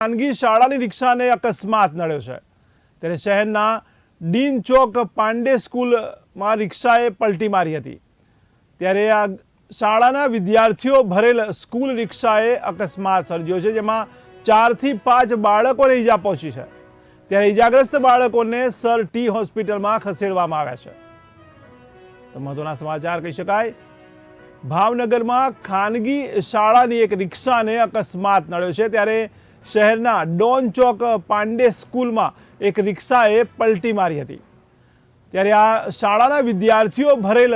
ખાનગી શાળાની રિક્ષાને અકસ્માત નડ્યો છે. ત્યારે શહેરના ડીન ચોક પાંડે સ્કૂલમાં રિક્ષાએ પલટી મારી હતી. ત્યારે આ શાળાના વિદ્યાર્થીઓ ભરેલ સ્કૂલ રિક્ષાએ અકસ્માત સર્જ્યો છે, જેમાં ચારથી પાંચ બાળકોને ઈજા પહોંચી છે. ત્યારે ઈજાગ્રસ્ત બાળકોને સર ટી હોસ્પિટલમાં ખસેડવામાં આવ્યા છે. તો મહત્વના સમાચાર કહી શકાય. ભાવનગરમાં ખાનગી શાળાની એક રિક્ષાને અકસ્માત નડ્યો છે. ત્યારે શહેરના ડોન ચોક પાંડે સ્કૂલમાં એક રિક્ષાએ પલટી મારી હતી. ત્યારે આ શાળાના વિદ્યાર્થીઓ ભરેલ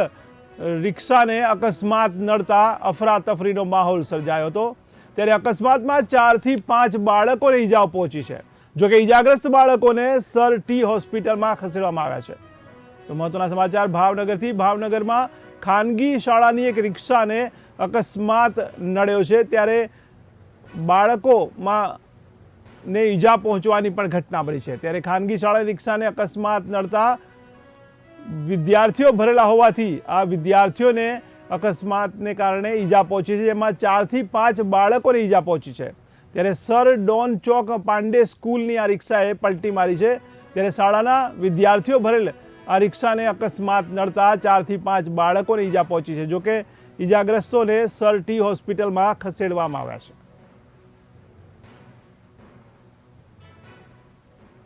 રિક્ષાને અકસ્માત નડતા અફરાતફરીનો માહોલ સર્જાયો હતો. ત્યારે અકસ્માતમાં ચારથી પાંચ બાળકોને ઈજાઓ પહોંચી છે. જોકે ઈજાગ્રસ્ત બાળકોને સર ટી હોસ્પિટલમાં ખસેડવામાં આવ્યા છે. તો મહત્વના સમાચાર ભાવનગરથી. ભાવનગરમાં ખાનગી શાળાની એક રિક્ષાને અકસ્માત નડ્યો છે. ત્યારે બાળકોમાં ને ઈજા પહોંચવાની પણ ઘટના બની છે. ત્યારે ખાનગી શાળા રિક્ષાને અકસ્માત નડતા વિદ્યાર્થીઓ ભરેલા હોવાથી આ વિદ્યાર્થીઓને અકસ્માતને કારણે ઈજા પહોંચી છે, જેમાં ચારથી પાંચ બાળકોને ઈજા પહોંચી છે. ત્યારે સર ડોન ચોક પાંડે સ્કૂલની આ રિક્ષાએ પલટી મારી છે. ત્યારે શાળાના વિદ્યાર્થીઓ ભરેલ આ રિક્ષાને અકસ્માત નડતા ચારથી પાંચ બાળકોને ઈજા પહોંચી છે, જોકે ઈજાગ્રસ્તોને સર ટી હોસ્પિટલમાં ખસેડવામાં આવ્યા છે.